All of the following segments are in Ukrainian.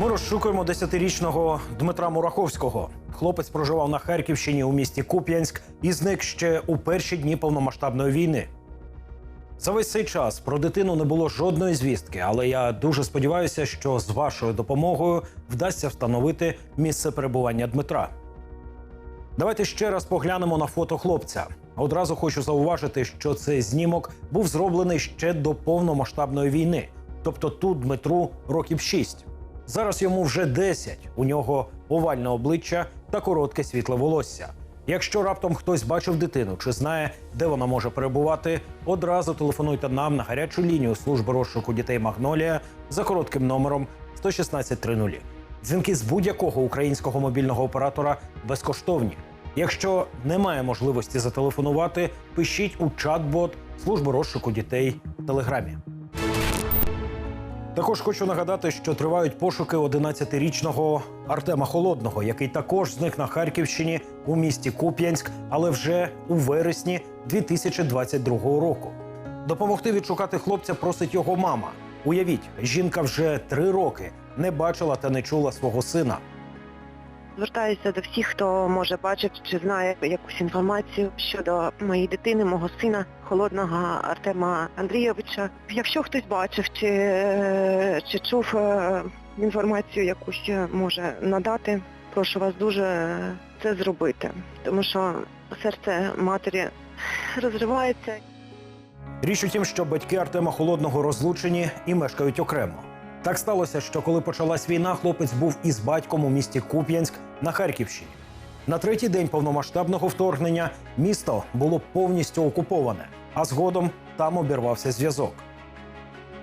Ми розшукуємо 10-річного Дмитра Мураховського. Хлопець проживав на Харківщині у місті Куп'янськ і зник ще у перші дні повномасштабної війни. За весь цей час про дитину не було жодної звістки, але я дуже сподіваюся, що з вашою допомогою вдасться встановити місце перебування Дмитра. Давайте ще раз поглянемо на фото хлопця. Одразу хочу зауважити, що цей знімок був зроблений ще до повномасштабної війни. Тобто тут Дмитру років 6. Зараз йому вже 10. У нього овальне обличчя та коротке світле волосся. Якщо раптом хтось бачив дитину чи знає, де вона може перебувати, одразу телефонуйте нам на гарячу лінію служби розшуку дітей Магнолія за коротким номером 11630. Дзвінки з будь-якого українського мобільного оператора безкоштовні. Якщо немає можливості зателефонувати, пишіть у чат-бот служби розшуку дітей в Телеграмі. Також хочу нагадати, що тривають пошуки 11-річного Артема Холодного, який також зник на Харківщині у місті Куп'янськ, але вже у вересні 2022 року. Допомогти відшукати хлопця просить його мама. Уявіть, жінка вже три роки не бачила та не чула свого сина. Звертаюся до всіх, хто може бачити чи знає якусь інформацію щодо моєї дитини, мого сина, холодного Артема Андрійовича. Якщо хтось бачив чи, е, чи чув е, інформацію якусь може надати, прошу вас дуже це зробити, тому що серце матері розривається. Річ у тім, що батьки Артема Холодного розлучені і мешкають окремо. Так сталося, що коли почалась війна, хлопець був із батьком у місті Куп'янськ на Харківщині. На третій день повномасштабного вторгнення місто було повністю окуповане, а згодом там обірвався зв'язок.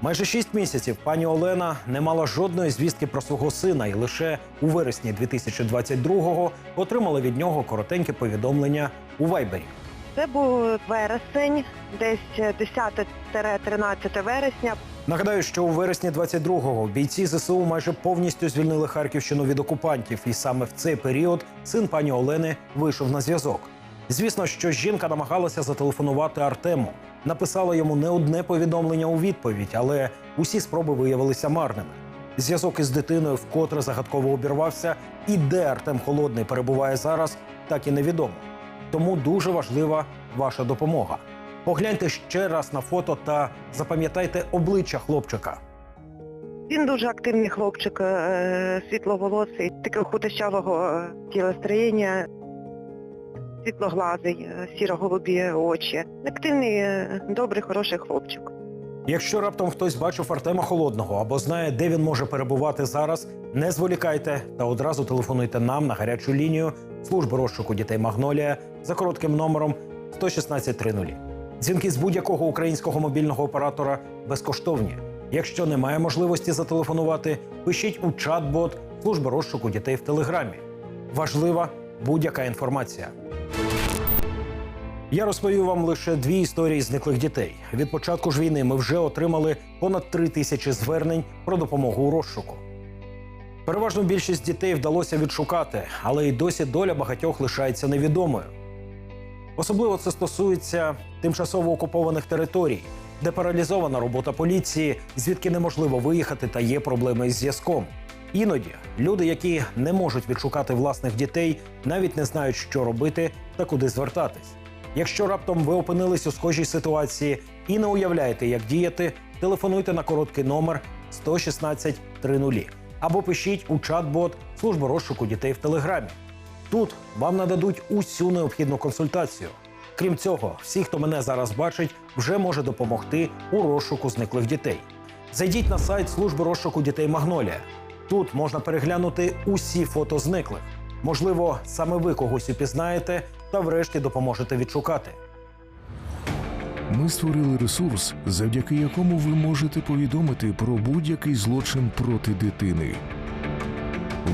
Майже шість місяців пані Олена не мала жодної звістки про свого сина, і лише у вересні 2022-го отримала від нього коротеньке повідомлення у Вайбері. Це був вересень, десь 10-13 вересня. Нагадаю, що у вересні 22-го бійці ЗСУ майже повністю звільнили Харківщину від окупантів, і саме в цей період син пані Олени вийшов на зв'язок. Звісно, що жінка намагалася зателефонувати Артему, написала йому не одне повідомлення у відповідь, але усі спроби виявилися марними. Зв'язок із дитиною вкотре загадково обірвався, і де Артем Холодний перебуває зараз, так і невідомо. Тому дуже важлива ваша допомога. Погляньте ще раз на фото та запам'ятайте обличчя хлопчика. Він дуже активний хлопчик, е, світловолосий, такого худощавого е, тілостроєння, світлоглазий, е, сіро-голубі очі. Активний, добрий, хороший хлопчик. Якщо раптом хтось бачив Артема Холодного або знає, де він може перебувати зараз, не зволікайте та одразу телефонуйте нам на гарячу лінію служби розшуку дітей Магнолія за коротким номером 11630. Дзвінки з будь-якого українського мобільного оператора безкоштовні. Якщо немає можливості зателефонувати, пишіть у чат-бот служби розшуку дітей в Телеграмі. Важлива будь-яка інформація. Я розповів вам лише дві історії зниклих дітей. Від початку ж війни ми вже отримали понад три тисячі звернень про допомогу у розшуку. Переважну більшість дітей вдалося відшукати, але й досі доля багатьох лишається невідомою. Особливо це стосується тимчасово окупованих територій, де паралізована робота поліції, звідки неможливо виїхати та є проблеми із зв'язком. Іноді люди, які не можуть відшукати власних дітей, навіть не знають, що робити та куди звертатись. Якщо раптом ви опинились у схожій ситуації і не уявляєте, як діяти, телефонуйте на короткий номер 116 30 або пишіть у чат-бот служби розшуку дітей в Телеграмі. Тут вам нададуть усю необхідну консультацію. Крім цього, всі, хто мене зараз бачить, вже може допомогти у розшуку зниклих дітей. Зайдіть на сайт служби розшуку дітей Магнолія. Тут можна переглянути усі фото зниклих. Можливо, саме ви когось упізнаєте та врешті допоможете відшукати. Ми створили ресурс, завдяки якому ви можете повідомити про будь-який злочин проти дитини.